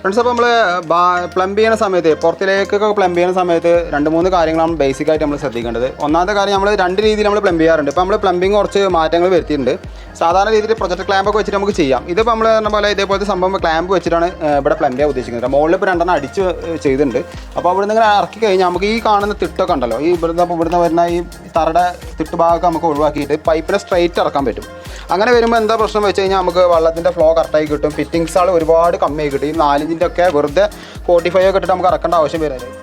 Friends അപ്പോൾ നമ്മൾ plumb ചെയ്യുന്ന സമയത്ത് പുറത്തിലേക്കൊക്കെ പ്ലംബ് ചെയ്യുന്ന സമയത്ത് രണ്ട് മൂന്ന് കാര്യങ്ങളാണ് ബേസിക് ആയിട്ട് നമ്മൾ ശ്രദ്ധിക്കേണ്ടത്. ഒന്നാമത്തെ കാര്യം നമ്മൾ രണ്ട് രീതിയിൽ നമ്മൾ പ്ലംബ് ചെയ്യാറുണ്ട്. ഇപ്പോൾ നമ്മൾ പ്ലംബിങ് കുറച്ച് മാറ്റങ്ങൾ വരുത്തിയിട്ടുണ്ട്. സാധാരണ രീതിയിൽ പ്രൊജക്ട് ക്ലാമ്പ് ഒക്കെ വെച്ചിട്ട് നമുക്ക് ചെയ്യാം. ഇതിപ്പോൾ നമ്മൾ പറഞ്ഞ പോലെ ഇതേപോലത്തെ സംഭവം ക്ലാമ്പ് വെച്ചിട്ടാണ് ഇവിടെ പ്ലംബ് ചെയ്യാൻ ഉദ്ദേശിക്കുന്നത്. മുകളിൽ ഇപ്പോൾ രണ്ടെണ്ണം അടിച്ച് ചെയ്തിട്ടുണ്ട്. അപ്പോൾ അവിടെ നിന്ന് ഇറക്കി കഴിഞ്ഞാൽ നമുക്ക് ഈ കാണുന്ന തിട്ടൊക്കെ ഉണ്ടല്ലോ ഈ ഇവിടുന്ന് ഇവിടുന്ന് വരുന്ന ഈ തറയുടെ തിട്ട് ഭാഗമൊക്കെ നമുക്ക് ഒഴിവാക്കിയിട്ട് പൈപ്പിനെ സ്ട്രൈറ്റ് ഇറക്കാൻ പറ്റും. അങ്ങനെ വരുമ്പോൾ എന്താ പ്രശ്നം വെച്ച് കഴിഞ്ഞാൽ നമുക്ക് വെള്ളത്തിന്റെ ഫ്ലോ കറക്റ്റായി കിട്ടും. ഫിറ്റിങ്സ് ആൾ ഒരുപാട് കമ്മിയായി കിട്ടും. ഈ നാലിഞ്ചിന്റെ ഒക്കെ വെറുതെ ഫോർട്ടി ഫൈവ് ഒക്കെ ഇട്ടിട്ട് നമുക്ക് ഇറക്കേണ്ട ആവശ്യം വരുന്നത്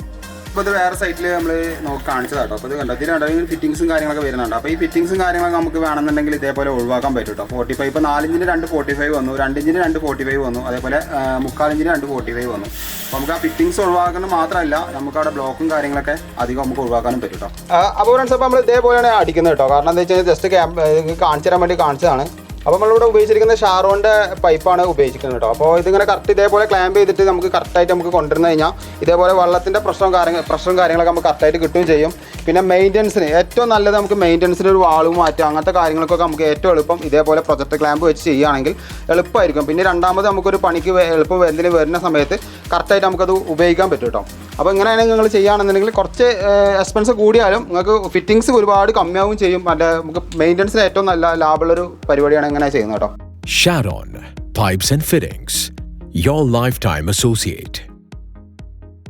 ഇപ്പോൾ ഇത് വേറെ സൈറ്റിൽ നമ്മൾ നോക്കി കാണിച്ചതാട്ടോ അപ്പോൾ ഇത് കണ്ടോ? ഇതിന് കണ്ടെങ്കിൽ ഫിറ്റിംഗ്സും കാര്യങ്ങളൊക്കെ വരുന്നുണ്ട്. അപ്പോൾ ഈ ഫിറ്റിംഗ്സും കാര്യങ്ങളൊക്കെ നമുക്ക് വേണമെന്നുണ്ടെങ്കിൽ ഇതേപോലെ ഒഴിവാക്കാൻ പറ്റും കേട്ടോ ഫോർട്ടി ഫൈവ് ഇപ്പോൾ നാലിഞ്ചിന് രണ്ട് ഫോർട്ടി ഫൈവ് വന്നു. രണ്ടിഞ്ചിന് രണ്ട് ഫോർട്ടി ഫൈവ് വന്നു. അതേപോലെ മുക്കാലിഞ്ചിന് രണ്ട് ഫോർട്ടി ഫൈവ് വന്നു. അപ്പോൾ നമുക്ക് ആ ഫിറ്റിംഗ്സ് ഒഴിവാക്കുന്നത് മാത്രമല്ല നമുക്ക് അവിടെ ബ്ലോക്കും കാര്യങ്ങളൊക്കെ അധികം നമുക്ക് ഒഴിവാക്കാനും പറ്റും കേട്ടോ അപ്പോൾ ഫ്രണ്ട്സ് അപ്പോൾ നമ്മൾ ഇതേപോലെയാണ് അടിക്കുന്നത് കേട്ടോ കാരണം എന്താ വെച്ചാൽ ജസ്റ്റ് കാണിച്ചു തരാൻ വേണ്ടി കാണിച്ചതാണ്. അപ്പോൾ നമ്മളിവിടെ ഉപയോഗിച്ചിരിക്കുന്ന ഷാറോന്റെ പൈപ്പാണ് ഉപയോഗിക്കുന്നത് കേട്ടോ അപ്പോൾ ഇതിങ്ങനെ കറക്റ്റ് ഇതേപോലെ ക്ലാമ്പ് ചെയ്തിട്ട് നമുക്ക് കറക്റ്റായിട്ട് നമുക്ക് കൊണ്ടുവന്നു കഴിഞ്ഞാൽ ഇതേപോലെ വെള്ളത്തിന്റെ പ്രശ്നവും കാര്യങ്ങൾ പ്രശ്നവും കാര്യങ്ങളൊക്കെ നമുക്ക് കറക്റ്റായിട്ട് കിട്ടുകയും ചെയ്യും. പിന്നെ മെയിന്റനൻസിന് ഏറ്റവും നല്ലത് നമുക്ക് മെയിന്റനൻസിന് ഒരു വാളും മാറ്റുക അങ്ങനത്തെ കാര്യങ്ങൾക്കൊക്കെ നമുക്ക് ഏറ്റവും എളുപ്പം ഇതേപോലെ പ്രൊജക്ട് ക്ലാമ്പ് വെച്ച് ചെയ്യുകയാണെങ്കിൽ എളുപ്പമായിരിക്കും. പിന്നെ രണ്ടാമത് നമുക്കൊരു പണിക്ക് എളുപ്പം എന്തിന് വരുന്ന സമയത്ത് കറക്റ്റായിട്ട് നമുക്കത് ഉപയോഗിക്കാൻ പറ്റും കേട്ടോ അപ്പോൾ ഇങ്ങനെയാണെങ്കിൽ നിങ്ങൾ ചെയ്യുകയാണെന്നുണ്ടെങ്കിൽ കുറച്ച് എക്സ്പെൻസ് കൂടിയാലും നിങ്ങൾക്ക് ഫിറ്റിങ്സ് ഒരുപാട് കമ്മിയാവും ചെയ്യും മറ്റേ നമുക്ക് മെയിന്റനൻസിന് ഏറ്റവും നല്ല ലാഭമുള്ളൊരു പരിപാടിയാണ് ഇങ്ങനെ ചെയ്യുന്നത് കേട്ടോ Sharon pipes and fittings your lifetime associate.